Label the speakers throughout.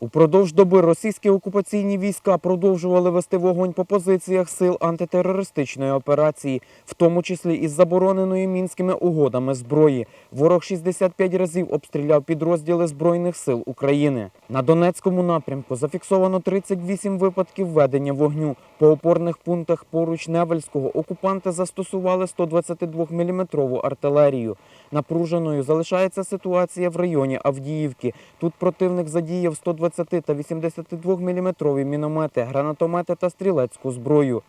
Speaker 1: Упродовж доби російські окупаційні війська продовжували вести вогонь по позиціях сил антитерористичної операції, в тому числі із забороненою мінськими угодами зброї. Ворог 65 разів обстріляв підрозділи Збройних сил України. На Донецькому напрямку зафіксовано 38 випадків ведення вогню. По опорних пунктах поруч Невельського окупанти застосували 122-мм артилерію. Напруженою залишається ситуація в районі Авдіївки. Тут противник задіяв 120 та 82 мм міномети, гранатомети та стрілецьку зброю.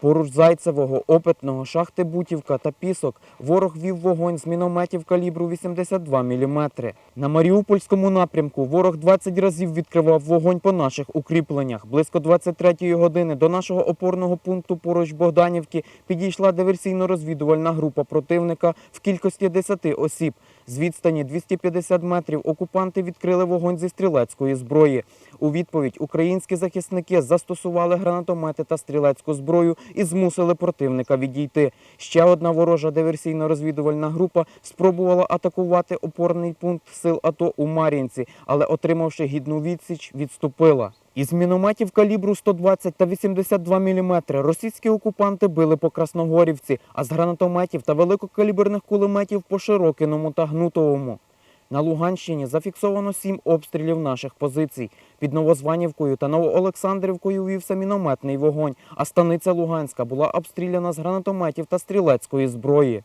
Speaker 1: Поруч Зайцевого, Опитного, Шахти Бутівка та Пісок ворог вів вогонь з мінометів калібру 82 мм. На Маріупольському напрямку ворог 20 разів відкривав вогонь по наших укріпленнях. Близько 23-ї години до нашого опорного пункту поруч Богданівки підійшла диверсійно-розвідувальна група противника в кількості 10 осіб. З відстані 250 метрів окупанти відкрили вогонь зі стрілецької зброї. У відповідь українські захисники застосували гранатомети та стрілецьку зброю і змусили противника відійти. Ще одна ворожа диверсійно-розвідувальна група спробувала атакувати опорний пункт сил АТО у Мар'їнці, але, отримавши гідну відсіч, відступила. Із мінометів калібру 120 та 82 мм російські окупанти били по Красногорівці, а з гранатометів та великокаліберних кулеметів по Широкиному та Гнутовому. На Луганщині зафіксовано сім обстрілів наших позицій. Під Новозванівкою та Новоолександрівкою вівся мінометний вогонь, а станиця Луганська була обстріляна з гранатометів та стрілецької зброї.